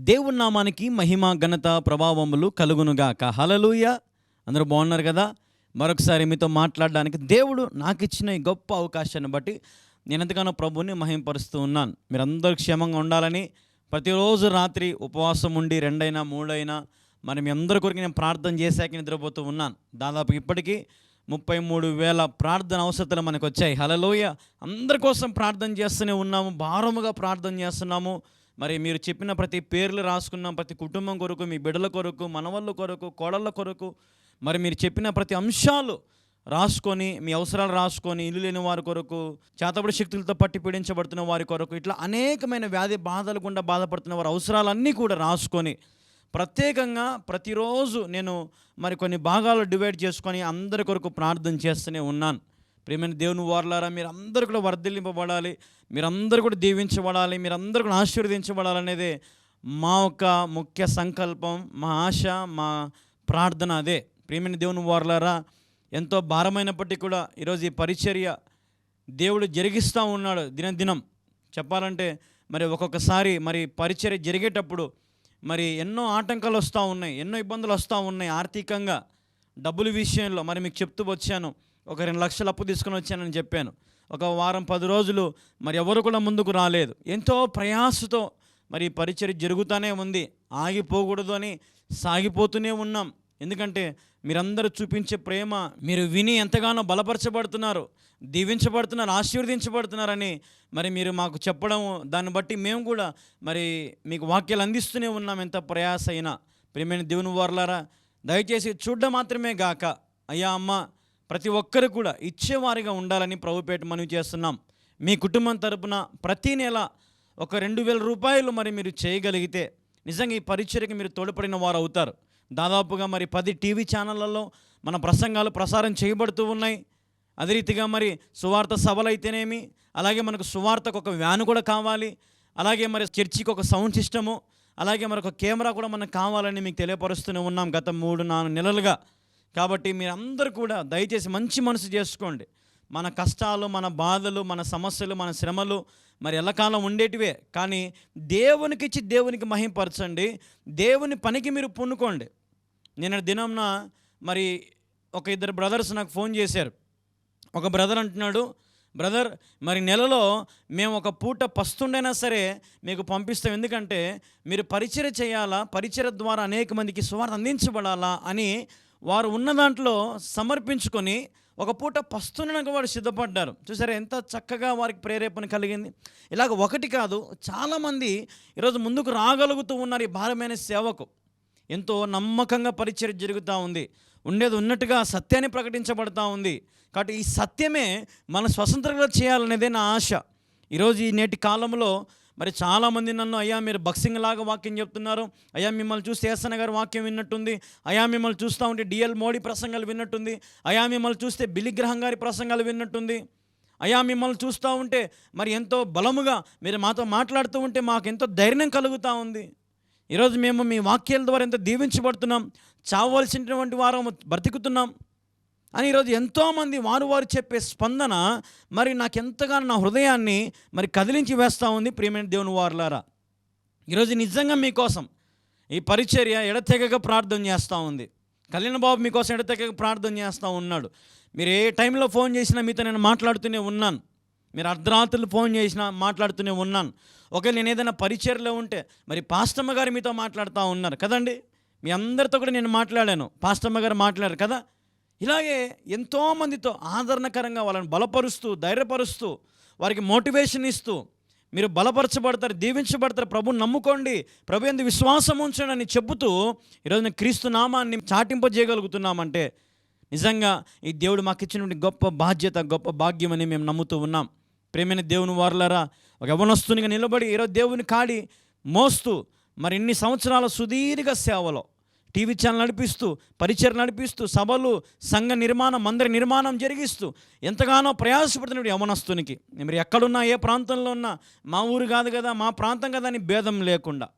దేవుని నామానికి మహిమ ఘనత ప్రభావములు కలుగునుగాక. హలలుయ అందరూ బాగున్నారు కదా? మరొకసారి మీతో మాట్లాడడానికి దేవుడు నాకు ఇచ్చిన ఈ గొప్ప అవకాశాన్ని బట్టి నేను ఎంతగానో ప్రభుని మహిమపరుస్తూ ఉన్నాను. మీరందరూ క్షేమంగా ఉండాలని ప్రతిరోజు రాత్రి ఉపవాసం ఉండి రెండైనా మూడైనా మరి మీ అందరి కొరకు నేను ప్రార్థన చేశాక నిద్రపోతూ ఉన్నాను. దాదాపు ఇప్పటికీ ముప్పై మూడు వేల ప్రార్థన అవసరతలు మనకు వచ్చాయి హలలోయ అందరి కోసం ప్రార్థన చేస్తూనే ఉన్నాము. భారముగా ప్రార్థన చేస్తున్నాము. మరి మీరు చెప్పిన ప్రతి పేర్లు రాసుకున్నాం ప్రతి కుటుంబం కొరకు మీ బిడ్డల కొరకు మనవళ్ళ కొరకు కోడళ్ళ కొరకు మరి మీరు చెప్పిన ప్రతి అంశాలు రాసుకొని మీ అవసరాలు రాసుకొని ఇల్లు లేని వారి కొరకు చేతబడి శక్తులతో పట్టి పీడించబడుతున్న వారి కొరకు ఇట్లా అనేకమైన వ్యాధి బాధలు గుండా బాధపడుతున్న వారి అవసరాలన్నీ కూడా రాసుకొని ప్రత్యేకంగా ప్రతిరోజు నేను మరి కొన్ని భాగాలు డివైడ్ చేసుకొని అందరి కొరకు ప్రార్థన చేస్తూనే ఉన్నాను. ప్రేమైన దేవుని వారలారా మీరు అందరూ కూడా వర్ధిల్లింపబడాలి మీరందరూ కూడా దీవించబడాలి మీరందరూ కూడా ఆశీర్వదించబడాలనేదే మా యొక్క ముఖ్య సంకల్పం మా ఆశ మా ప్రార్థన అదే. ప్రేమైన దేవుని వారలారా ఎంతో భారమైనప్పటికీ కూడా ఈరోజు ఈ పరిచర్య దేవుడు జరిగిస్తూ ఉన్నాడు దినదినం. చెప్పాలంటే మరి ఒక్కొక్కసారి మరి పరిచర్య జరిగేటప్పుడు మరి ఎన్నో ఆటంకాలు వస్తూ ఉన్నాయి ఎన్నో ఇబ్బందులు వస్తూ ఉన్నాయి ఆర్థికంగా డబ్బుల విషయంలో. మరి మీకు చెప్తూ వచ్చాను ఒక రెండు లక్షలు అప్పు తీసుకొని వచ్చానని చెప్పాను. ఒక వారం పది రోజులు మరి ఎవరు కూడా ముందుకు రాలేదు. ఎంతో ప్రయాసతో మరి ఈ పరిచర్య జరుగుతూనే ఉంది. ఆగిపోకూడదు అని సాగిపోతూనే ఉన్నాం. ఎందుకంటే మీరందరూ చూపించే ప్రేమ మీరు విని ఎంతగానో బలపరచబడుతున్నారు దీవించబడుతున్నారు ఆశీర్వదించబడుతున్నారని మరి మీరు మాకు చెప్పడం దాన్ని బట్టి మేము కూడా మరి మీకు వాక్యాలు అందిస్తూనే ఉన్నాం. ఎంత ప్రయాస అయినా ప్రేమైన దేవుని వారలారా దయచేసి చూడడం మాత్రమే గాక. అయ్యా అమ్మ ప్రతి ఒక్కరు కూడా ఇచ్చేవారిగా ఉండాలని ప్రభుపేట మనవి చేస్తున్నాం. మీ కుటుంబం తరపున ప్రతి నెల ఒక రెండు వేల రూపాయలు మరి మీరు చేయగలిగితే నిజంగా ఈ పరిచర్యకి మీరు తోడ్పడిన వారు అవుతారు. దాదాపుగా మరి పది టీవీ ఛానళ్ళల్లో మన ప్రసంగాలు ప్రసారం చేయబడుతూ ఉన్నాయి. అదే రీతిగా మరి సువార్త సభలు అయితేనేమి అలాగే మనకు సువార్తకు ఒక వ్యాన్ కూడా కావాలి అలాగే మరి చర్చికి ఒక సౌండ్ సిస్టము అలాగే మరొక కెమెరా కూడా మనకు కావాలని మీకు తెలియపరుస్తూనే ఉన్నాం. గత మూడు నాలుగు నెలలుగా కాబట్టి మీరందరూ కూడా దయచేసి మంచి మనసు చేసుకోండి. మన కష్టాలు మన బాధలు మన సమస్యలు మన శ్రమలు మరి ఎల్లకాలం ఉండేటివే. కానీ దేవునికి ఇచ్చి దేవునికి మహింపరచండి. దేవుని పనికి మీరు పున్నుకోండి నిన్న దినంన మరి ఒక ఇద్దరు బ్రదర్స్ నాకు ఫోన్ చేశారు. ఒక బ్రదర్ అంటున్నాడు బ్రదర్ మరి నెలలో మేము ఒక పూట పస్తుండైనా సరే మీకు పంపిస్తాం. ఎందుకంటే మీరు పరిచయ చేయాలా? పరిచయ ద్వారా అనేక మందికి సువార్త అందించబడాలా? అని వారు ఉన్న దాంట్లో సమర్పించుకొని ఒక పూట పస్తుండడానికి వారు సిద్ధపడ్డారు. చూసారా ఎంత చక్కగా వారికి ప్రేరేపణ కలిగింది. ఇలాగ ఒకటి కాదు చాలామంది ఈరోజు ముందుకు రాగలుగుతూ ఉన్నారు ఈ భారమైన సేవకు. ఎంతో నమ్మకంగా పరిచయం జరుగుతూ ఉంది. ఉండేది ఉన్నట్టుగా సత్యాన్ని ప్రకటించబడతా ఉంది. కాబట్టి ఈ సత్యమే మన స్వతంత్రంగా చేయాలనేదే నా ఆశ. ఈరోజు ఈ నేటి కాలంలో మరి చాలామంది నన్ను అయ్యా మీరు బక్సింగ్ లాగా వాక్యం చెప్తున్నారు. అయ్యా మిమ్మల్ని చూసి ఏసన గారు వాక్యం విన్నట్టుంది. అయ్యా మిమ్మల్ని చూస్తూ ఉంటే డిఎల్ మోడీ ప్రసంగాలు విన్నట్టుంది. అయ్యా మిమ్మల్ని చూస్తే బిలిగ్రహం గారి ప్రసంగాలు విన్నట్టుంది. అయ్యా మిమ్మల్ని చూస్తూ ఉంటే మరి ఎంతో బలముగా మీరు మాతో మాట్లాడుతూ ఉంటే మాకు ఎంతో ధైర్యం కలుగుతూ ఉంది. ఈరోజు మేము మీ వాక్యాల ద్వారా ఎంతో దీవించబడుతున్నాం. చావవలసినటువంటి వారం బ్రతుకుతున్నాం. అని ఈరోజు ఎంతోమంది వారు వారు చెప్పే స్పందన మరి నాకు ఎంతగానో నా హృదయాన్ని మరి కదిలించి వేస్తూ ఉంది ప్రియమైన దేవుని వారులారా. ఈరోజు నిజంగా మీకోసం ఈ పరిచర్య ఎడతెగక ప్రార్థన చేస్తూ ఉంది. కళ్యాణ బాబు మీకోసం ఎడతెగక ప్రార్థన చేస్తూ ఉన్నాడు. మీరు ఏ టైంలో ఫోన్ చేసినా మీతో నేను మాట్లాడుతూనే ఉన్నాను. మీరు అర్ధరాత్రులు ఫోన్ చేసినా మాట్లాడుతూనే ఉన్నాను. ఒకవేళ నేను ఏదైనా పరిచర్లో ఉంటే మరి పాస్టమ్మ గారు మీతో మాట్లాడుతూ ఉన్నారు కదండి? మీ అందరితో కూడా నేను మాట్లాడాను. పాస్టమ్మ గారు మాట్లాడారు కదా? ఇలాగే ఎంతోమందితో ఆదరణకరంగా వాళ్ళని బలపరుస్తూ ధైర్యపరుస్తూ వారికి మోటివేషన్ ఇస్తూ మీరు బలపరచబడతారు దీవించబడతారు ప్రభు నమ్ముకోండి ప్రభు ఎందు విశ్వాసం ఉంచండి అని చెబుతూ ఈరోజు నేను క్రీస్తు నామాన్ని చాటింపజేయగలుగుతున్నామంటే నిజంగా ఈ దేవుడు మాకు ఇచ్చినటువంటి గొప్ప బాధ్యత గొప్ప భాగ్యం అని మేము నమ్ముతూ ఉన్నాం. ప్రేమైన దేవుని వారులరా ఒక యవనస్తునిగా నిలబడి ఈరోజు దేవుని కాడి మోస్తూ మరి ఇన్ని సంవత్సరాల సుదీర్ఘ సేవలో టీవీ ఛానల్ నడిపిస్తూ పరిచయం నడిపిస్తూ సభలు సంఘ నిర్మాణం మందిర నిర్మాణం జరిగిస్తూ ఎంతగానో ప్రయాసపడుతున్నాడు యవనస్తునికి. మీరు ఎక్కడున్నా ఏ ప్రాంతంలో ఉన్నా మా ఊరు కాదు కదా మా ప్రాంతం కదా అని భేదం లేకుండా.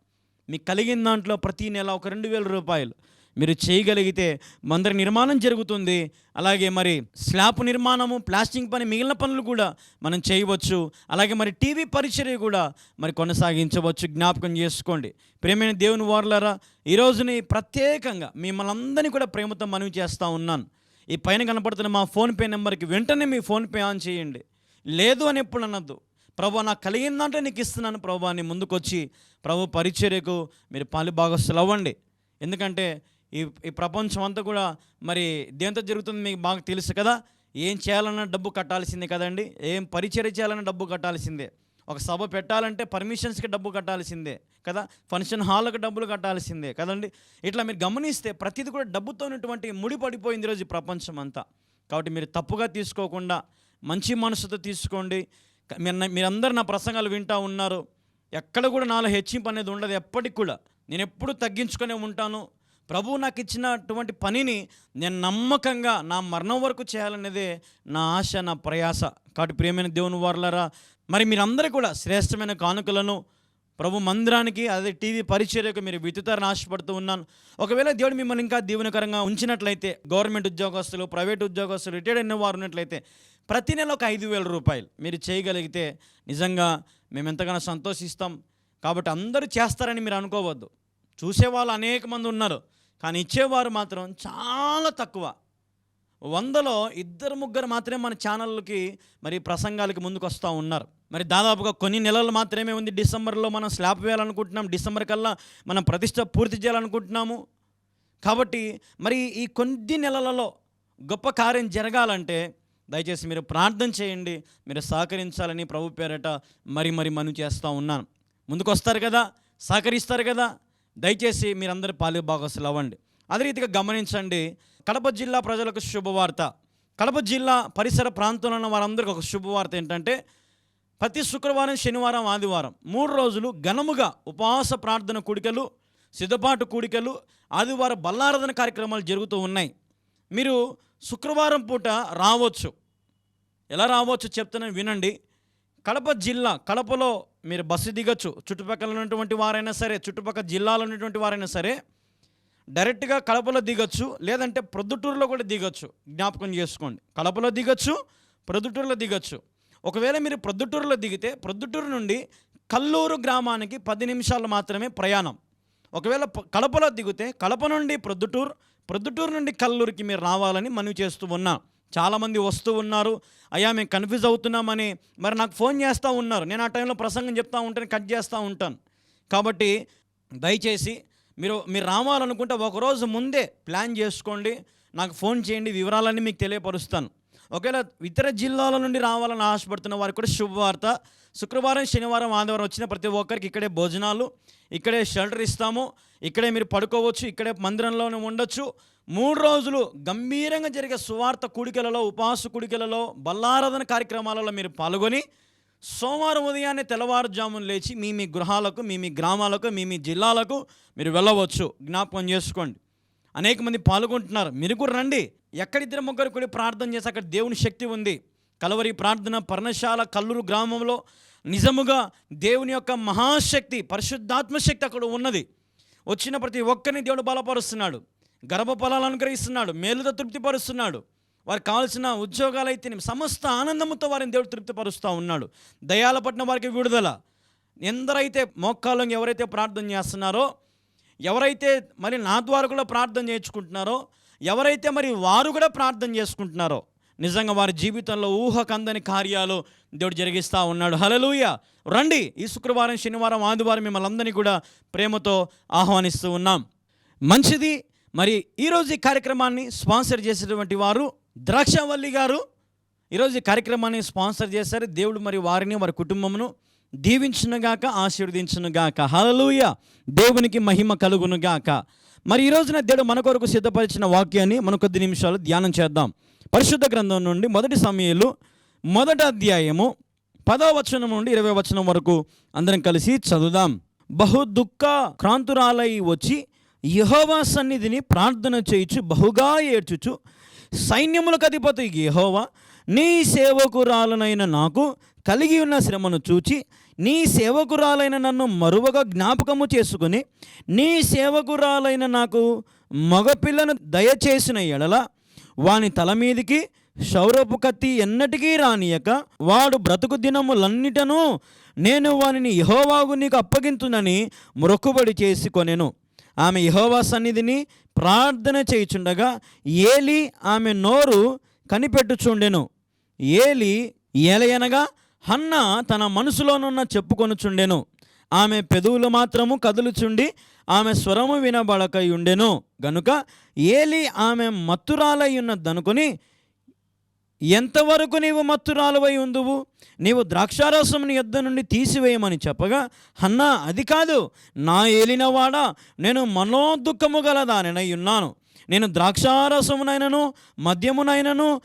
మీకు కలిగిన దాంట్లో ప్రతి నెల ఒక రెండు వేల రూపాయలు. మీరు చేయగలిగితే మందిర నిర్మాణం జరుగుతుంది. అలాగే మరి స్లాబ్ నిర్మాణము ప్లాస్టింగ్ పని మిగిలిన పనులు కూడా మనం చేయవచ్చు. అలాగే మరి టీవీ పరిచర్య కూడా మరి కొనసాగించవచ్చు. జ్ఞాపకం చేసుకోండి. ప్రేమైన దేవుని వారులారా ఈ రోజుని ప్రత్యేకంగా మిమ్మల్ని అందరినీ కూడా ప్రేమతో మనవి చేస్తూ ఉన్నాను. ఈ పైన కనపడుతున్న మా ఫోన్పే నెంబర్కి వెంటనే మీ ఫోన్పే ఆన్ చేయండి. లేదు అని ఎప్పుడు అనద్దు. ప్రభు నాకు కలిగిందంటే నీకు ఇస్తున్నాను ప్రభు అని ముందుకొచ్చి ప్రభు పరిచర్యకు మీరు పాలు భాగస్తులు అవ్వండి ఎందుకంటే ఈ ఈ ప్రపంచం అంతా కూడా మరి దేంతో జరుగుతుంది మీకు బాగా తెలుసు కదా. ఏం చేయాలన్నా డబ్బు కట్టాల్సిందే కదండి. ఏం పరిచయం చేయాలన్నా డబ్బు కట్టాల్సిందే. ఒక సభ పెట్టాలంటే పర్మిషన్స్కి డబ్బు కట్టాల్సిందే కదా. ఫంక్షన్ హాల్కి డబ్బులు కట్టాల్సిందే కదండి. ఇట్లా మీరు గమనిస్తే ప్రతిదీ కూడా డబ్బుతో ఉన్నటువంటి ముడి పడిపోయింది ఈరోజు ప్రపంచం అంతా కాబట్టి మీరు తప్పుగా తీసుకోకుండా మంచి మనసుతో తీసుకోండి. మీరు మీరందరూ నా ప్రసంగాలు వింటూ ఉన్నారు. ఎక్కడ కూడా నాలో హెచ్చింపు అనేది ఉండదు ఎప్పటికి కూడా. నేను ఎప్పుడు తగ్గించుకునే ఉంటాను. ప్రభువు నాకు ఇచ్చినటువంటి పనిని నేను నమ్మకంగా నా మరణం వరకు చేయాలనేదే నా ఆశ నా ప్రయాస. కాబట్టి ప్రియమైన దేవుని వారులరా మరి మీరందరూ కూడా శ్రేష్టమైన కానుకలను ప్రభు మందిరానికి అదే టీవీ పరిచర్యకు మీరు విత్తుతారని ఆశపడుతూ ఉన్నాను. ఒకవేళ దేవుడు మిమ్మల్ని ఇంకా దీవెనకరంగా ఉంచినట్లయితే గవర్నమెంట్ ఉద్యోగస్తులు ప్రైవేట్ ఉద్యోగస్తులు రిటైర్డ్ అయిన వారు ఉన్నట్లయితే ప్రతి నెల ఒక ఐదు వేల రూపాయలు మీరు చేయగలిగితే నిజంగా మేము ఎంతగానో సంతోషిస్తాం. కాబట్టి అందరూ చేస్తారని మీరు అనుకోవద్దు. చూసేవాళ్ళు అనేక మంది ఉన్నారు కానీ ఇచ్చేవారు మాత్రం చాలా తక్కువ. వందలో ఇద్దరు ముగ్గురు మాత్రమే మన ఛానళ్ళకి మరి ప్రసంగాలకి ముందుకు వస్తూ ఉన్నారు. మరి దాదాపుగా కొన్ని నెలలు మాత్రమే ఉంది డిసెంబర్లో మనం స్లాబ్ వేయాలనుకుంటున్నాం. డిసెంబర్ కల్లా మనం ప్రతిష్ట పూర్తి చేయాలనుకుంటున్నాము. కాబట్టి మరి ఈ కొద్ది నెలలలో గొప్ప కార్యం జరగాలంటే దయచేసి మీరు ప్రార్థన చేయండి మీరు సహకరించాలని ప్రభు పేరట మరి మరి మను చేస్తూ ఉన్నాను. ముందుకు వస్తారు కదా సహకరిస్తారు కదా దయచేసి మీరందరూ పాలు భాగస్సులు అవ్వండి. అదే రీతిగా గమనించండి కడప జిల్లా ప్రజలకు శుభవార్త. కడప జిల్లా పరిసర ప్రాంతంలో ఉన్న వారందరికీ ఒక శుభవార్త ఏంటంటే ప్రతి శుక్రవారం శనివారం ఆదివారం మూడు రోజులు ఘనముగా ఉపవాస ప్రార్థన కూడికలు సిద్ధపాటు కూడికలు ఆదివారం బల్లారాధన కార్యక్రమాలు జరుగుతూ ఉన్నాయి. మీరు శుక్రవారం పూట రావచ్చు. ఎలా రావచ్చు చెప్తానని వినండి. కడప జిల్లా కడపలో మీరు బస్సు దిగచ్చు. చుట్టుపక్కల ఉన్నటువంటి వారైనా సరే చుట్టుపక్కల జిల్లాలో ఉన్నటువంటి వారైనా సరే డైరెక్ట్గా కడపలో దిగొచ్చు లేదంటే ప్రొద్దుటూరులో కూడా దిగొచ్చు. జ్ఞాపకం చేసుకోండి. కడపలో దిగొచ్చు ప్రొద్దుటూరులో దిగొచ్చు. ఒకవేళ మీరు ప్రొద్దుటూరులో దిగితే ప్రొద్దుటూరు నుండి కల్లూరు గ్రామానికి పది నిమిషాలు మాత్రమే ప్రయాణం. ఒకవేళ కడపలో దిగితే కడప నుండి ప్రొద్దుటూరు ప్రొద్దుటూరు నుండి కల్లూరుకి మీరు రావాలని మనవి చేస్తూ ఉన్నా. చాలామంది వస్తూ ఉన్నారు. అయ్యా మేము కన్ఫ్యూజ్ అవుతున్నామని మరి నాకు ఫోన్ చేస్తూ ఉన్నారు. నేను ఆ టైంలో ప్రసంగం చెప్తూ ఉంటాను కట్ చేస్తూ ఉంటాను. కాబట్టి దయచేసి మీరు మీరు రావాలనుకుంటే ఒకరోజు ముందే ప్లాన్ చేసుకోండి. నాకు ఫోన్ చేయండి వివరాలన్నీ మీకు తెలియపరుస్తాను. ఒకవేళ ఇతర జిల్లాల నుండి రావాలని ఆశపడుతున్న వారికి కూడా శుభవార్త. శుక్రవారం శనివారం ఆదివారం వచ్చిన ప్రతి ఒక్కరికి ఇక్కడే భోజనాలు ఇక్కడే షెల్టర్ ఇస్తాము. ఇక్కడే మీరు పడుకోవచ్చు ఇక్కడే మందిరంలోనే ఉండొచ్చు. మూడు రోజులు గంభీరంగా జరిగే సువార్త కుడికెలలో ఉపవాస కూడికలలో బల్లారాధన కార్యక్రమాలలో మీరు పాల్గొని సోమవారం ఉదయాన్నే తెల్లవారుజామున లేచి మీ మీ గృహాలకు మీ మీ గ్రామాలకు మీ మీ జిల్లాలకు మీరు వెళ్ళవచ్చు. జ్ఞాపకం చేసుకోండి. అనేక మంది పాల్గొంటున్నారు. మీరు కూడా రండి. ఎక్కడిద్దరు ముగ్గురు కూడా ప్రార్థన చేసి అక్కడ దేవుని శక్తి ఉంది. కలవరి ప్రార్థన పర్ణశాల కల్లూరు గ్రామంలో నిజముగా దేవుని యొక్క మహాశక్తి పరిశుద్ధాత్మ శక్తి అక్కడ ఉన్నది. వచ్చిన ప్రతి ఒక్కరిని దేవుడు బలపరుస్తున్నాడు. గర్భఫలాలు అనుగ్రహిస్తున్నాడు మేలుతో తృప్తిపరుస్తున్నాడు. వారికి కావాల్సిన ఉద్యోగాలు అయితే సమస్త ఆనందంతో వారిని దేవుడు తృప్తిపరుస్తూ ఉన్నాడు. దయాల పట్టిన వారికి విడుదల. ఎందరైతే మోక్కాల్లో ఎవరైతే ప్రార్థన చేస్తున్నారో ఎవరైతే మరి నా ద్వారా కూడా ప్రార్థన చేయించుకుంటున్నారో ఎవరైతే మరి వారు కూడా ప్రార్థన చేసుకుంటున్నారో నిజంగా వారి జీవితంలో ఊహకందని కార్యాలు దేవుడు జరిగిస్తూ ఉన్నాడు. హలలుయ రండి ఈ శుక్రవారం శనివారం ఆదివారం మిమ్మల్ని అందరినీ కూడా ప్రేమతో ఆహ్వానిస్తూ ఉన్నాం. మంచిది మరి ఈరోజు ఈ కార్యక్రమాన్ని స్పాన్సర్ చేసినటువంటి వారు ద్రాక్షవల్లి గారు. ఈరోజు ఈ కార్యక్రమాన్ని స్పాన్సర్ చేశారు దేవుడు మరి వారిని వారి కుటుంబమును దీవించునుగాక ఆశీర్వదించునుగాక. హలలుయ దేవునికి మహిమ కలుగునుగాక. మరి ఈ రోజున దేవుడు మన కొరకు సిద్ధపరిచిన వాక్యాన్ని మన కొద్ది నిమిషాలు ధ్యానం చేద్దాం. పరిశుద్ధ గ్రంథం నుండి మొదటి సమయంలో మొదటి అధ్యాయము పదో వచనం నుండి ఇరవై వచనం వరకు అందరం కలిసి చదువుదాం. బహు దుఃఖ క్రాంతురాలై వచ్చి యహోవా సన్నిధిని ప్రార్థన చేయుచు బహుగా ఏడ్చుచు సైన్యములకు అధిపతి యహోవా నీ సేవకురాలనైన నాకు కలిగి ఉన్న శ్రమను చూచి నీ సేవకురాలైన నన్ను మరువగా జ్ఞాపకము చేసుకుని నీ సేవకురాలైన నాకు మగపిల్లను దయచేసిన ఎడల వాని తల మీదికి శౌరపు కత్తి ఎన్నటికీ రానియక వాడు బ్రతుకు దినములన్నిటను నేను వానిని యహోవాగు నీకు అప్పగింతునని మొక్కుబడి చేసి కొనెను ఆమె యహోవా సన్నిధిని ప్రార్థన చేయుచుండగా ఏలి ఆమె నోరు కనిపెట్టుచుండెను. ఏలి ఏలయనగా హన్న తన మనసులోనున్న చెప్పుకొనుచుండెను. ఆమె పెదవులు మాత్రము కదులుచుండి ఆమె స్వరము వినబడకై ఉండెను గనుక ఏలి ఆమె మత్తురాలై ఉన్నదనుకొని ఎంతవరకు నీవు మత్తురాలువై ఉందువు? నీవు ద్రాక్షారసం నీ యొద్ద నుండి తీసివేయమని చెప్పగా అన్నా అది కాదు. నా ఏలినవాడా నేను మనోదుఖము గలదానై ఉన్నాను. నేను ద్రాక్షారసమునైనను మద్యమునైనను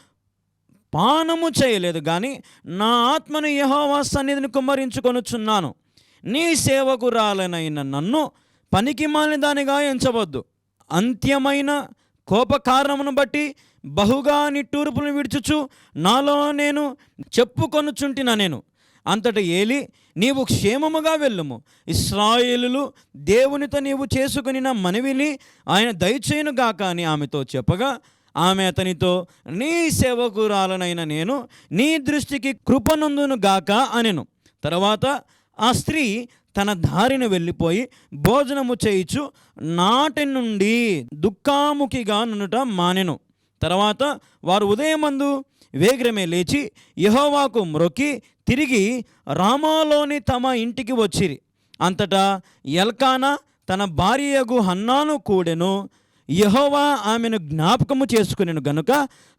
పానము చేయలేదు. కానీ నా ఆత్మను యహోవా సన్నిధిని కుమ్మరించుకొనుచున్నాను. నీ సేవకురాలనైన నన్ను పనికి మాలిన దానిగా ఎంచవద్దు. అంత్యమైన కోపకారణమును బట్టి బహుగా నిట్టూర్పులను విడుచుచు నాలో నేను చెప్పుకొనుచుంటిన నేను. అంతట ఏలి నీవు క్షేమముగా వెళ్ళుము. ఇస్రాయేలులు దేవునితో నీవు చేసుకుని మనవిని ఆయన దయచేయును గాక అని ఆమెతో చెప్పగా ఆమె అతనితో నీ సేవకురాలనైన నేను నీ దృష్టికి కృపనందును గాక అనెను. తర్వాత ఆ స్త్రీ తన దారిన వెళ్ళిపోయి భోజనము చేయిచు నాటి నుండి దుఃఖాముఖిగా నునుట మానెను. తర్వాత వారు ఉదయమందు వేగ్రమే లేచి యహోవాకు మ్రొక్కి తిరిగి రామాలోని తమ ఇంటికి వచ్చిరి. అంతటా ఎల్కానా తన భార్యగు హన్నాను కూడెను యహోవా ఆమెను జ్ఞాపకము చేసుకునేను గనుక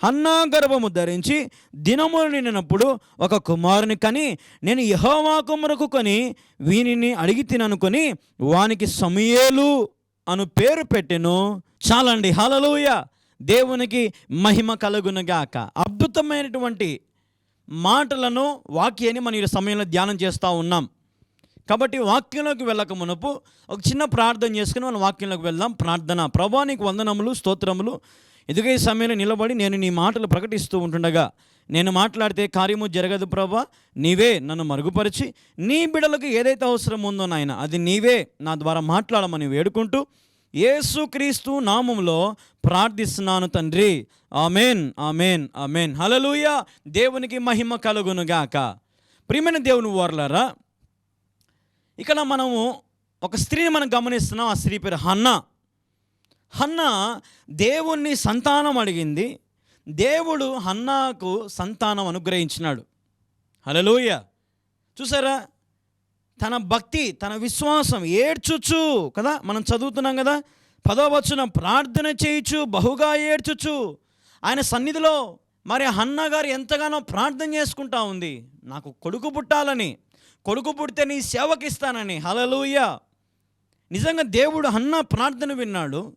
హన్నా గర్భము ధరించి దినములు నిండినప్పుడు ఒక కుమారుని కని నేను యహోవా కుమరకు కొని వీనిని అడిగి తిననుకొని వానికి సమయేలు అను పేరు పెట్టెను. చాలండి. హలలుయ దేవునికి మహిమ కలుగునుగాక. అద్భుతమైనటువంటి మాటలను వాక్యాన్ని మనం ఈ సమయంలో ధ్యానం చేస్తూ ఉన్నాం. కాబట్టి వాక్యంలోకి వెళ్ళక మునుపు ఒక చిన్న ప్రార్థన చేసుకుని మనం వాక్యంలోకి వెళ్దాం. ప్రార్థన. ప్రభానికి వందనములు స్తోత్రములు. ఎదుగే సమయంలో నిలబడి నేను నీ మాటలు ప్రకటిస్తూ ఉంటుండగా నేను మాట్లాడితే కార్యము జరగదు ప్రభా. నీవే నన్ను మరుగుపరిచి నీ బిడలకు ఏదైతే అవసరం ఉందో నాయన అది నీవే నా ద్వారా మాట్లాడమని వేడుకుంటూ యేసుక్రీస్తు నామంలో ప్రార్థిస్తున్నాను తండ్రి. Amen amen amen. హలలుయ దేవునికి మహిమ కలుగునుగాక ప్రియమైన దేవుని ఓర్లరా ఇక్కడ మనము ఒక స్త్రీని మనం గమనిస్తున్నాం ఆ స్త్రీ పేరు హన్న. హన్న దేవుణ్ణి సంతానం అడిగింది. దేవుడు హన్నాకు సంతానం అనుగ్రహించినాడు. హలలోయ చూసారా? తన భక్తి తన విశ్వాసం ఏడ్చుచు కదా? మనం చదువుతున్నాం కదా? పదవచ్చున ప్రార్థన చేయుచు బహుగా ఏడ్చుచు. ఆయన సన్నిధిలో మరి హన్న గారు ఎంతగానో ప్రార్థన చేసుకుంటా ఉంది. నాకు కొడుకు పుట్టాలని కొడుకు పుడితే నీ సేవకిస్తానని. హలలుయ నిజంగా దేవుడు హన్న ప్రార్థన విన్నాడు.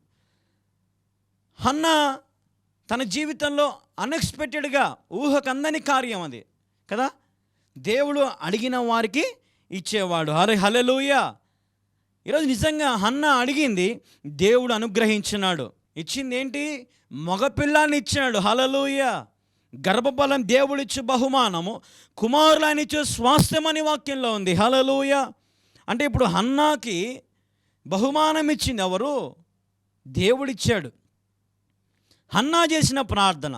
హన్న తన జీవితంలో అన్ఎక్స్పెక్టెడ్గా ఊహకందని కార్యం అది కదా? దేవుడు అడిగిన వారికి ఇచ్చేవాడు. హరే హలెలుయ ఈరోజు నిజంగా అన్న అడిగింది దేవుడు అనుగ్రహించినాడు. ఇచ్చింది ఏంటి మగపిల్లాన్ని ఇచ్చినాడు. హలలుయ గర్భఫలం దేవుడిచ్చు బహుమానము కుమారులనిచ్చి స్వాస్థ్యమని వాక్యంలో ఉంది. హలలుయ అంటే ఇప్పుడు హన్నాకి బహుమానం ఇచ్చింది ఎవరు? దేవుడిచ్చాడు. హన్నా చేసిన ప్రార్థన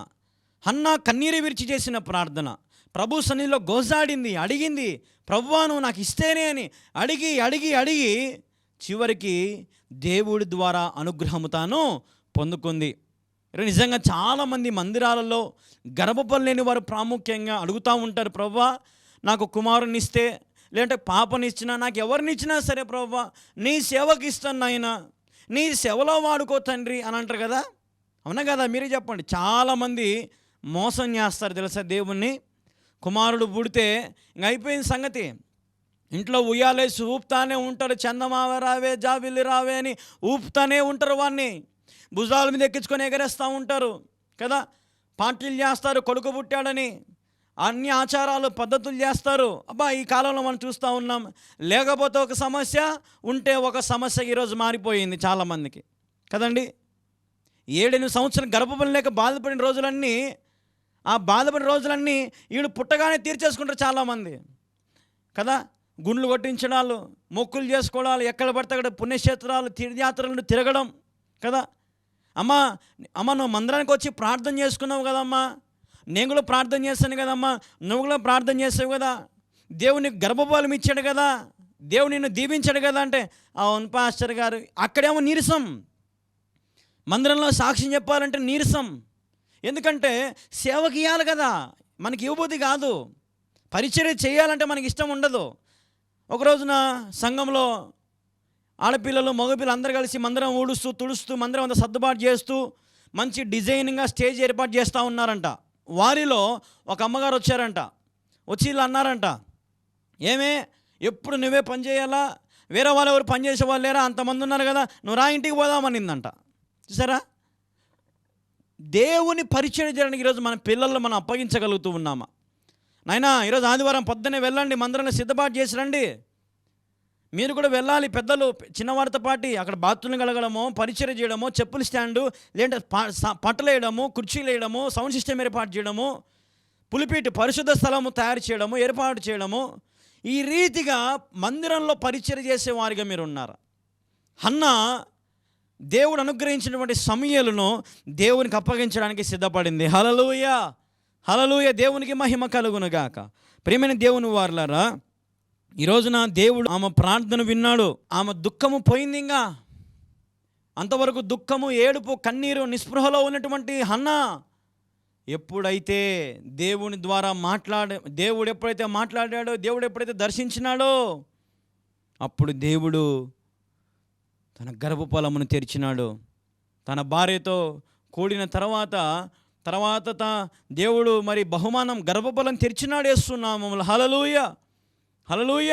హన్నా కన్నీరు విరిచి చేసిన ప్రార్థన ప్రభు సన్నిధిలో గోజాడింది అడిగింది ప్రవ్వా నువ్వు నాకు ఇస్తేనే అని అడిగి అడిగి అడిగి చివరికి దేవుడి ద్వారా అనుగ్రహము తాను పొందుకుంది. నిజంగా చాలామంది మందిరాలలో గర్భఫలం లేని వారు ప్రాముఖ్యంగా అడుగుతూ ఉంటారు ప్రభా నాకు కుమారుని ఇస్తే లేదంటే పాపని ఇచ్చినా నాకు ఎవరినిచ్చినా సరే ప్రభా నీ సేవకి ఇస్తాను నాయన నీ సేవలో వాడుకో తండ్రి అని అంటారు కదా. అవునా కదా? మీరే చెప్పండి. చాలామంది మోసం చేస్తారు తెలుసా దేవుణ్ణి? కుమారుడు పుడితే ఇంక అయిపోయింది సంగతి. ఇంట్లో ఉయ్యాలేసి ఊపుతానే ఉంటారు చందమావ రావే జాబిల్లి రావే అని ఊపుతానే ఉంటారు వాడిని భుజాల మీద ఎక్కించుకొని ఎగరేస్తూ ఉంటారు కదా? పార్టీలు చేస్తారు కొడుకు పుట్టాడని. అన్ని ఆచారాలు పద్ధతులు చేస్తారు. అబ్బా ఈ కాలంలో మనం చూస్తూ ఉన్నాం లేకపోతే ఒక సమస్య ఉంటే ఒక సమస్య ఈరోజు మారిపోయింది చాలామందికి. కదండి? ఏడెనిమిది సంవత్సరం గర్భఫలం లేక బాధపడిన రోజులన్నీ ఆ బాధపడిన రోజులన్నీ వీడు పుట్టగానే తీర్చేసుకుంటారు చాలామంది. కదా? గుండ్లు కొట్టించడాలు మొక్కులు చేసుకోవడాలు ఎక్కడ పడితే అక్కడ పుణ్యక్షేత్రాలు తీర్థయాత్రలను తిరగడం. కదా? అమ్మా అమ్మ నువ్వు మందిరానికి వచ్చి ప్రార్థన చేసుకున్నావు కదమ్మా. నేను కూడా ప్రార్థన చేస్తాను కదమ్మా. నువ్వు కూడా ప్రార్థన చేస్తావు కదా. దేవుని గర్భఫలం ఇచ్చాడు కదా. దేవుడు నిన్ను దీవించాడు కదా అంటే అవును పాస్టర్ గారు అక్కడేమో నీరసం. మందిరంలో సాక్ష్యం చెప్పాలంటే నీరసం. ఎందుకంటే సేవకి ఇవ్వాలి కదా. మనకి ఇవ్వబోది కాదు. పరిచర్య చేయాలంటే మనకి ఇష్టం ఉండదు. ఒక రోజున సంఘంలో ఆడపిల్లలు మగపిల్లలు అందరూ కలిసి మందిరం ఊడుస్తూ తుడుస్తూ మందిరం అంతా సర్దుబాటు చేస్తూ మంచి డిజైనింగ్గా స్టేజ్ ఏర్పాటు చేస్తూ ఉన్నారంట. వారిలో ఒక అమ్మగారు వచ్చారంట. వచ్చి ఇలా అన్నారంట. ఏమే? ఎప్పుడు నువ్వే పని చేయాలా? వేరే వాళ్ళు ఎవరు పని చేసే వాళ్ళు లేరా? అంతమంది ఉన్నారు కదా. నువ్వు రా ఇంటికి పోదామనిందంట చూసారా? దేవుని పరిచయం చేయడానికి ఈరోజు మన పిల్లలను మనం అప్పగించగలుగుతూ ఉన్నామా? నాయనా ఈరోజు ఆదివారం పొద్దున్నే వెళ్ళండి మందిరాన్ని సిద్ధపాటు చేసి రండి. మీరు కూడా వెళ్ళాలి పెద్దలు చిన్నవారితో పాటి అక్కడ బాత్రూమ్ కలగడము పరిచయం చేయడము చెప్పులు స్టాండు లేదంటే ప- పట్టలు వేయడము కుర్చీలు వేయడము సౌండ్ సిస్టమ్ ఏర్పాటు చేయడము పులిపీటి పరిశుద్ధ స్థలము తయారు చేయడము ఏర్పాటు చేయడము ఈ రీతిగా మందిరంలో పరిచయం చేసే వారిగా మీరు ఉన్నారు. అన్నా దేవుడు అనుగ్రహించినటువంటి సమయాలను దేవునికి అప్పగించడానికి సిద్ధపడింది. హలలుయ హలలుయ దేవునికి మహిమ కలుగునుగాక. ప్రేమైన దేవుని వారులారా ఈ రోజున దేవుడు ఆమె ప్రార్థన విన్నాడు. ఆమె దుఃఖము పోయింది ఇంకా. అంతవరకు దుఃఖము ఏడుపు కన్నీరు నిస్పృహలో ఉన్నటువంటి హన్నా. ఎప్పుడైతే దేవుని ద్వారా మాట్లాడే దేవుడు ఎప్పుడైతే మాట్లాడాడో దేవుడు ఎప్పుడైతే దర్శించినాడో అప్పుడు దేవుడు తన గర్భఫలమును తెరిచినాడు. తన భార్యతో కూడిన తర్వాత తర్వాత తా దేవుడు మరి బహుమానం గర్భఫలం తెరిచినాడు వేస్తున్నాము హలలుయ హలలుయ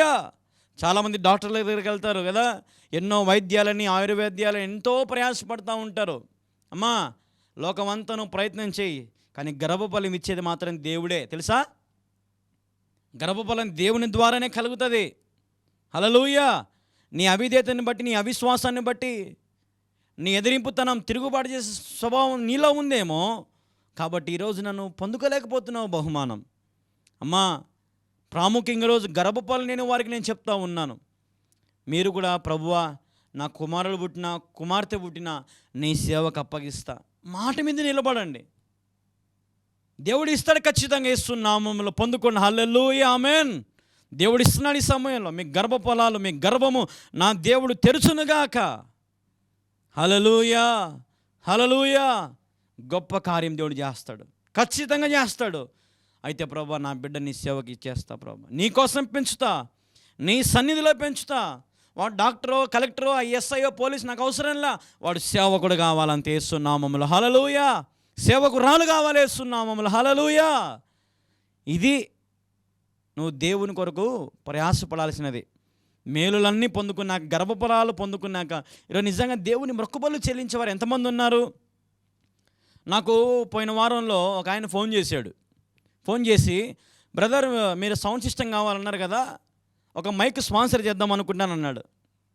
చాలామంది డాక్టర్ల దగ్గరికి వెళ్తారు కదా. ఎన్నో వైద్యాలని ఆయుర్వేద్యాలని ఎంతో ప్రయాసపడుతూ ఉంటారు. అమ్మా లోకమంతను ప్రయత్నం చేయి కానీ గర్భఫలం ఇచ్చేది మాత్రం దేవుడే. తెలుసా? గర్భఫలం దేవుని ద్వారానే కలుగుతుంది. హలలుయ నీ అవిధేతను బట్టి నీ అవిశ్వాసాన్ని బట్టి నీ ఎదిరింపుతనం తిరుగుబాటు చేసే స్వభావం నీలో ఉందేమో కాబట్టి ఈరోజు నన్ను పొందుకోలేకపోతున్నావు బహుమానం. అమ్మా ప్రాముఖ్యంగా రోజు గర్భపాలు నేను వారికి నేను చెప్తా ఉన్నాను. మీరు కూడా ప్రభువా నా కుమారుడు పుట్టిన కుమార్తె పుట్టిన నీ సేవకు అప్పగిస్తా. మాట మీద నిలబడండి. దేవుడు ఇస్తాడు ఖచ్చితంగా ఇస్తున్నాము పొందుకున్న హల్లెల్లు ఆమెన్. దేవుడు ఇస్తున్నాడు ఈ సమయంలో. మీ గర్భ పొలాలు మీ గర్భము నా దేవుడు తెరుచునుగాక. హలలుయా హలలుయా గొప్ప కార్యం దేవుడు చేస్తాడు. ఖచ్చితంగా చేస్తాడు. అయితే ప్రభా నా బిడ్డ నీ సేవకి ఇచ్చేస్తా ప్రభా. నీ కోసం పెంచుతా. నీ సన్నిధిలో పెంచుతా. వాడు డాక్టరో కలెక్టరో ఎస్ఐఓ పోలీస్ నాకు అవసరంలా. వాడు సేవకుడు కావాలంత వేస్తున్నామములు హలలుయా సేవకురాలు కావాలి వేస్తున్నామములు హలలుయా ఇది నువ్వు దేవుని కొరకు ప్రయాసపడాల్సినది. మేలులన్నీ పొందుకున్నాక గర్భఫలాలు పొందుకున్నాక ఈరోజు నిజంగా దేవుని మొక్కుబళ్ళు చెల్లించేవారు ఎంతమంది ఉన్నారు? నాకు పోయిన వారంలో ఒక ఆయన ఫోన్ చేశాడు. ఫోన్ చేసి బ్రదర్ మీరు సౌండ్ సిస్టమ్ కావాలన్నారు కదా ఒక మైక్ స్పాన్సర్ చేద్దాం అనుకుంటాను అన్నాడు.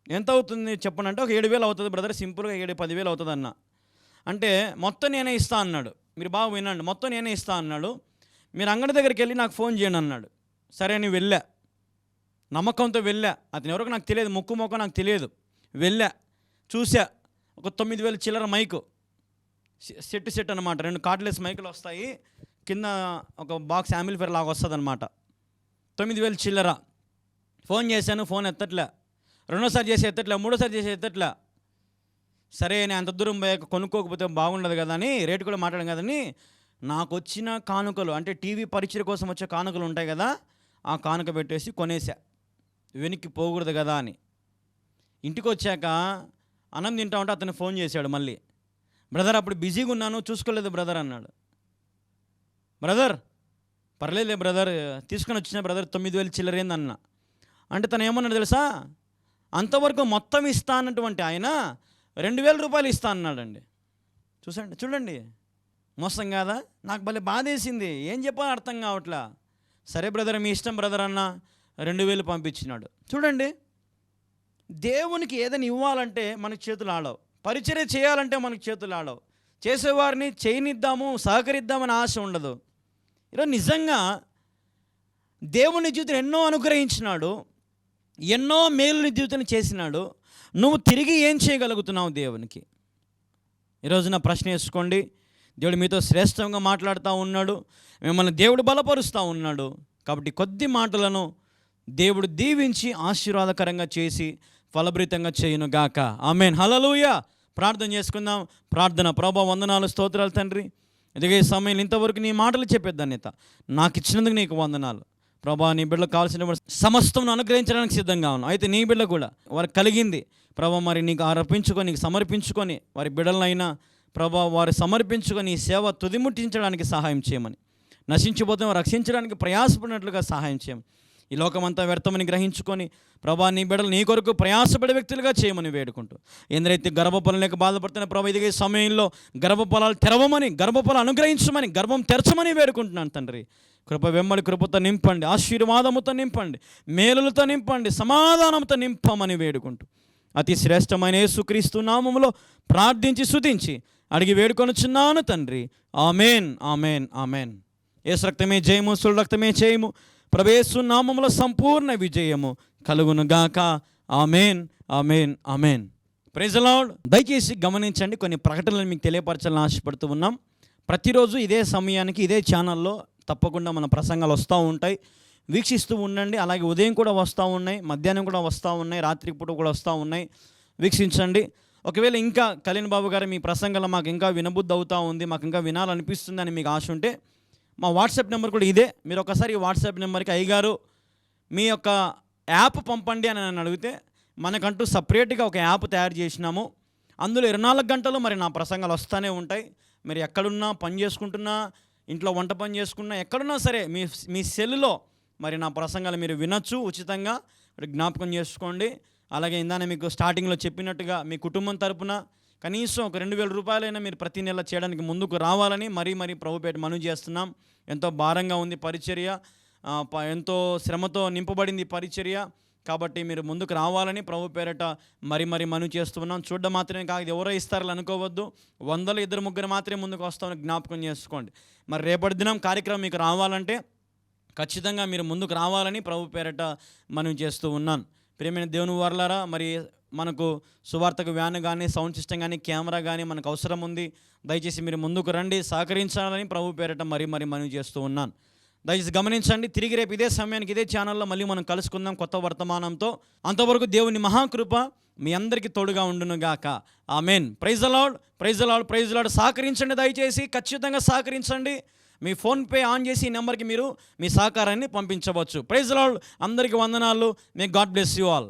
ఎంత అవుతుంది చెప్పండి అంటే ఒక ఏడు వేలు అవుతుంది బ్రదర్ సింపుల్గా ఏడు పదివేలు అవుతుంది అన్న అంటే మొత్తం నేనే ఇస్తా అన్నాడు. మీరు బాగా వినండి మొత్తం నేనే ఇస్తా అన్నాడు. మీరు అంగడి దగ్గరికి వెళ్ళి నాకు ఫోన్ చేయండి అన్నాడు. సరే అని వెళ్ళా. నమ్మకంతో వెళ్ళా. అతను ఎవరికో నాకు తెలియదు. ముక్కు మొక్క నాకు తెలియదు. వెళ్ళా. చూసా ఒక తొమ్మిది వేల చిల్లర మైకు. సెట్ సెట్ అనమాట రెండు కార్డ్లెస్ మైకులు వస్తాయి. కింద ఒక బాక్స్ యాంబిల్ఫైర్ లాగా వస్తుంది అనమాట తొమ్మిది వేలు చిల్లర. ఫోన్ చేశాను. ఫోన్ ఎత్తట్లే. రెండోసారి చేసి ఎత్తట్లే. మూడోసారి చేసి ఎత్తట్లే. సరే నేను అంత దూరం పోయాక కొనుక్కోకపోతే బాగుండదు కదా అని రేటు కూడా మాట్లాడడం కదని నాకు వచ్చిన కానుకలు అంటే టీవీ పరిచయ కోసం వచ్చే కానుకలు ఉంటాయి కదా ఆ కానుక పెట్టేసి కొనేసా వెనక్కి పోకూడదు కదా అని. ఇంటికి వచ్చాక అన్నం తింటా ఉంటే అతను ఫోన్ చేశాడు మళ్ళీ. బ్రదర్ అప్పుడు బిజీగా ఉన్నాను చూసుకోలేదు బ్రదర్ అన్నాడు. బ్రదర్ పర్లేదులే బ్రదర్ తీసుకొని వచ్చిన బ్రదర్ తొమ్మిది వేలు చిల్లరేందన్న అంటే తను ఏమన్నాడు తెలుసా? అంతవరకు మొత్తం ఇస్తా అన్నటువంటి ఆయన రెండు వేల రూపాయలు ఇస్తా అన్నాడండి. చూసండి చూడండి. మోసం కాదా? నాకు భలే బాధేసింది. ఏం చెప్పాలో అర్థం కావట్లా? సరే బ్రదర్ మీ ఇష్టం బ్రదర్ అన్న రెండు వేలు పంపించినాడు. చూడండి దేవునికి ఏదైనా ఇవ్వాలంటే మనకి చేతులు ఆడవు. పరిచర్య చేయాలంటే మనకు చేతులు ఆడవు. చేసేవారిని చేయనిద్దాము సహకరిద్దామని ఆశ ఉండదు. ఈరోజు నిజంగా దేవుని జీవితం ఎన్నో అనుగ్రహించినాడు ఎన్నో మేలుని జీవితం చేసినాడు. నువ్వు తిరిగి ఏం చేయగలుగుతున్నావు దేవునికి? ఈ రోజున ప్రశ్న వేసుకోండి. దేవుడు మీతో శ్రేష్టంగా మాట్లాడుతూ ఉన్నాడు. మిమ్మల్ని దేవుడు బలపరుస్తూ ఉన్నాడు. కాబట్టి కొద్ది మాటలను దేవుడు దీవించి ఆశీర్వాదకరంగా చేసి ఫలభరితంగా చేయును గాక ఆమెన్. హలలుయ ప్రార్థన చేసుకుందాం. ప్రార్థన ప్రభా వందనాలు స్తోత్రాలు తండ్రి. ఎదిగే సమయం ఇంతవరకు నీ మాటలు చెప్పే నాకు ఇచ్చినందుకు నీకు వందనాలు. ప్రభా నీ బిడ్డకు కావాల్సిన సమస్తం అనుగ్రహించడానికి సిద్ధంగా ఉన్నాను అయితే నీ బిడ్డ కూడా వారికి కలిగింది. ప్రభా మరి నీకు ఆరోపించుకొని నీకు సమర్పించుకొని వారి బిడ్డలనైనా ప్రభా వారు సమర్పించుకొని ఈ సేవ తుదిముట్టించడానికి సహాయం చేయమని. నశించిపోతే రక్షించడానికి ప్రయాసపడినట్లుగా సహాయం చేయమని. ఈ లోకమంతా వ్యర్థమని గ్రహించుకొని ప్రభా నీ బిడ్డలు నీ కొరకు ప్రయాసపడే వ్యక్తులుగా చేయమని వేడుకుంటూ. ఎందరైతే గర్భఫలం లేక బాధపడుతున్న ప్రభా ఇదిగే సమయంలో గర్భఫలాలు తెరవమని గర్భఫలం అనుగ్రహించమని గర్భం తెరచమని వేడుకుంటున్నాను తండ్రి. కృప వెమ్మడి కృపతో నింపండి ఆశీర్వాదముతో నింపండి మేలులతో నింపండి సమాధానంతో నింపమని వేడుకుంటూ. అతి శ్రేష్టమైన యేసుక్రీస్తు నామములో ప్రార్థించి శుతించి అడిగి వేడుకొనుచున్నాను తండ్రి. Amen amen amen. ఏసు రక్తమే జయము సుడు రక్తమే చేయము. ప్రవేశు నామముల సంపూర్ణ విజయము కలుగును గాక. Amen amen amen. Praise the Lord దయచేసి గమనించండి కొన్ని ప్రకటనలు మీకు తెలియపరచాలని ఆశపడుతూ ఉన్నాం. ప్రతిరోజు ఇదే సమయానికి ఇదే ఛానల్లో తప్పకుండా మన ప్రసంగాలు వస్తూ ఉంటాయి. వీక్షిస్తూ ఉండండి అలాగే ఉదయం కూడా వస్తూ ఉన్నాయి మధ్యాహ్నం కూడా వస్తూ ఉన్నాయి రాత్రి పూట కూడా వస్తూ ఉన్నాయి. వీక్షించండి. ఒకవేళ ఇంకా కళ్యాణ్ బాబు గారు మీ ప్రసంగంలో మాకు ఇంకా వినబుద్ధి అవుతూ ఉంది మాకు ఇంకా వినాలనిపిస్తుంది అని మీకు ఆశ ఉంటే మా వాట్సాప్ నెంబర్ కూడా ఇదే. మీరు ఒకసారి ఈ వాట్సాప్ నెంబర్కి అయ్యగారు మీ యొక్క యాప్ పంపండి అని నన్ను అడిగితే మనకంటూ సపరేట్గా ఒక యాప్ తయారు చేసినాము. అందులో ఇరవై నాలుగు గంటలు మరి నా ప్రసంగాలు వస్తూనే ఉంటాయి. మీరు ఎక్కడున్నా పని చేసుకుంటున్నా ఇంట్లో వంట పని చేసుకున్నా ఎక్కడున్నా సరే మీ మీ సెల్లులో మరి నా ప్రసంగాలు మీరు వినొచ్చు ఉచితంగా. జ్ఞాపకం చేసుకోండి. అలాగే ఇందానే మీకు స్టార్టింగ్లో చెప్పినట్టుగా మీ కుటుంబం తరపున కనీసం ఒక రెండు వేల రూపాయలైనా మీరు ప్రతి నెల చేయడానికి ముందుకు రావాలని మరీ మరీ ప్రభుపేట మనవి చేస్తున్నాం. ఎంతో భారంగా ఉంది పరిచర్య ప- ఎంతో శ్రమతో నింపబడింది పరిచర్య. కాబట్టి మీరు ముందుకు రావాలని ప్రభు పేరట మరి మరి మనవి చేస్తున్నాం చూడడం మాత్రమే కాదు ఎవరో ఇస్తారని అనుకోవద్దు. వందలు ఇద్దరు ముగ్గురు మాత్రమే ముందుకు వస్తామని జ్ఞాపకం చేసుకోండి. మరి రేపటి దినం కార్యక్రమం మీకు రావాలంటే ఖచ్చితంగా మీరు ముందుకు రావాలని ప్రభు పేరట మనం చేస్తూ ఉన్నాను ప్రియమైన దేవుని వర్లారా మరి మనకు సువార్తకు వ్యాన్ కానీ సౌండ్ సిస్టమ్ కానీ కెమెరా కానీ మనకు అవసరం ఉంది. దయచేసి మీరు ముందుకు రండి. సహకరించాలని ప్రభు పేరట మరి మరి మనం చేస్తూ ఉన్నాను. దయచేసి గమనించండి. తిరిగి రేపు ఇదే సమయానికి ఇదే ఛానల్లో మళ్ళీ మనం కలుసుకుందాం కొత్త వర్తమానంతో. అంతవరకు దేవుని మహాకృప మీ అందరికీ తోడుగా ఉండును గాక main praise the Lord praise the Lord praise the Lord సహకరించండి దయచేసి. ఖచ్చితంగా సహకరించండి. మీ ఫోన్పే ఆన్ చేసి ఈ నెంబర్కి మీరు మీ సహకారాన్ని పంపించవచ్చు. ప్రైజ్ లాల్ అందరికీ వందనాలు. May God bless you all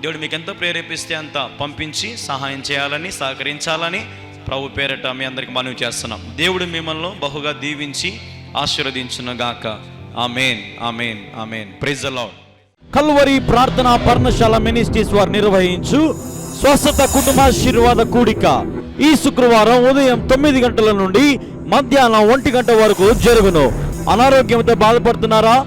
దేవుడు మీకు ఎంత ప్రేరేపిస్తే అంత పంపించి సహాయం చేయాలని సహకరించాలని ప్రభు పేరట మీ అందరికి మనవి చేస్తున్నాం. దేవుడు మిమ్మల్ని బహుగా దీవించి ఆశీర్వదించునుగాక amen amen amen. Praise the Lord Calvary ప్రార్థన పర్ణశాల మినిస్ట్రీస్ వారు నిర్వహించు స్వస్థత కుటుంబాశీర్వాద కూడిక. ఈ శుక్రవారం ఉదయం తొమ్మిది గంటల నుండి మధ్యాహ్నం ఒంటి గంట వరకు జరుగును. అనారోగ్యంతో బాధపడుతున్నారా?